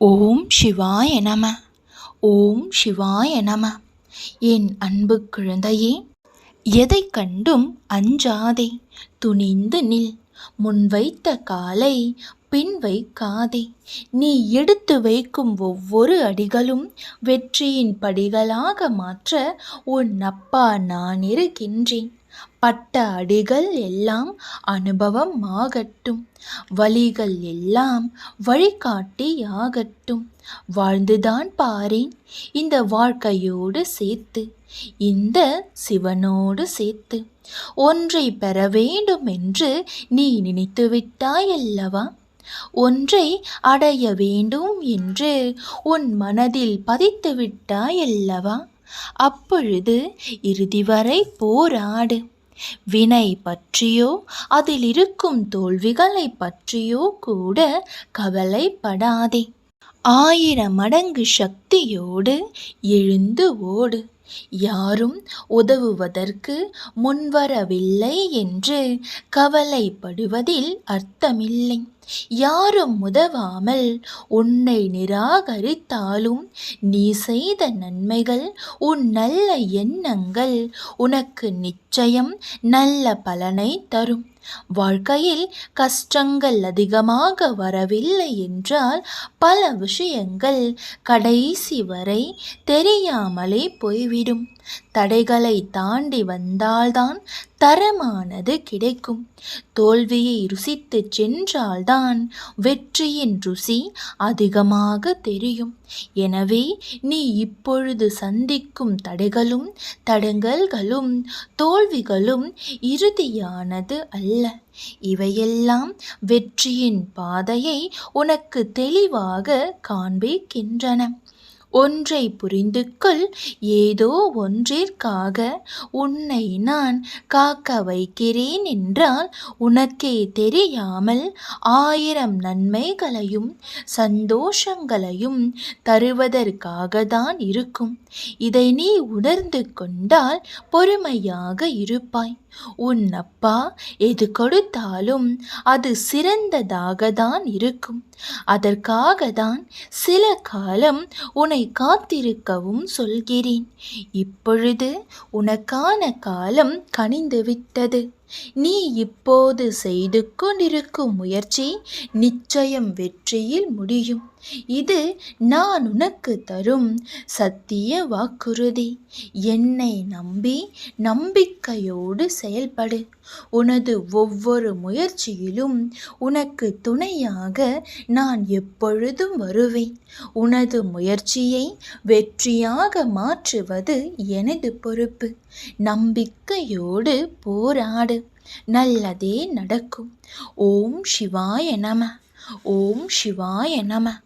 ஓம் சிவாய நம. ஓம் சிவாய நம. என் அன்பு குழந்தையே எதை கண்டும் அஞ்சாதே. துணிந்து நில் முன்வைத்த காலை பின் வைக்காதே. நீ எடுத்து வைக்கும் ஒவ்வொரு அடிகளும் வெற்றியின் படிகளாக மாற்ற உன் அப்பா நான் இருக்கின்றேன். பட்ட அடிகள் எல்லாம் அனுபவம் ஆகட்டும் வழிகள் எல்லாம் வழிகாட்டியாகட்டும். வாழ்ந்துதான் பாரேன் இந்த வாழ்க்கையோடு சேர்த்து இந்த சிவனோடு சேர்த்து. ஒன்றை பெற வேண்டும் என்று நீ நினைத்து விட்டாயல்லவா? ஒன்றை அடைய வேண்டும் என்று உன் மனதில் பதித்து விட்டாயல்லவா? அப்பொழுது இறுதி வரை போராடு. வினை பற்றியோ அதில் இருக்கும் தோல்விகளை பற்றியோ கூட கவலைப்படாதே. ஆயிரம் மடங்கு சக்தியோடு எழுந்து ஓடு. யாரும் உதவுவதற்கு முன்வரவில்லை என்று கவலைப்படுவதில் அர்த்தமில்லை. யாரும் உதவாமல் உன்னை நிராகரித்தாலும் நீ செய்த நன்மைகள் உன் நல்ல எண்ணங்கள் உனக்கு நிச்சயம் நல்ல பலனை தரும். வாழ்க்கையில் கஷ்டங்கள் அதிகமாக வரவில்லை என்றால் பல விஷயங்கள் கடைசி வரை தெரியாமலே போய்விடும். தடைகளை தாண்டி வந்தால்தான் தரமானது கிடைக்கும். தோல்வியை ருசித்து சென்றால்தான் வெற்றியின் ருசி அதிகமாக தெரியும். எனவே நீ இப்பொழுது சந்திக்கும் தடைகளும் தடங்கல்களும் தோல்விகளும் இறுதியானது அல்ல. இவையெல்லாம் வெற்றியின் பாதையை உனக்கு தெளிவாக காண்பிக்கின்றன. ஒன்றை புரிந்து கொள் ஏதோ ஒன்றிற்காக உன்னை நான் காக்க வைக்கிறேன் என்றால் உனக்கே தெரியாமல் ஆயிரம் நன்மைகளையும் சந்தோஷங்களையும் தருவதற்காக தான் இருக்கும். இதை நீ உணர்ந்து கொண்டால் பொறுமையாக இருப்பாய். உன் அப்பா எது கொடுத்தாலும் அது சிறந்ததாக தான் இருக்கும். அதற்காக தான் சில காலம் உன்னை காத்திருக்கவும் சொல்கிறேன். இப்பொழுது உனக்கான காலம் கனிந்துவிட்டது. நீ இப்போது செய்து கொண்டிருக்கும் முயற்சி நிச்சயம் வெற்றியில் முடியும். இது நான் உனக்கு தரும் சத்திய வாக்குறுதி. என்னை நம்பி நம்பிக்கையோடு செயல்படு. உனது ஒவ்வொரு முயற்சியிலும் உனக்கு துணையாக நான் எப்பொழுதும் வருவேன். உனது முயற்சியை வெற்றியாக மாற்றுவது எனது பொறுப்பு. நம்பிக்கையோடு போராடு. நல்லதே நடக்கும். ஓம் சிவாய நம. ஓம் சிவாய நம.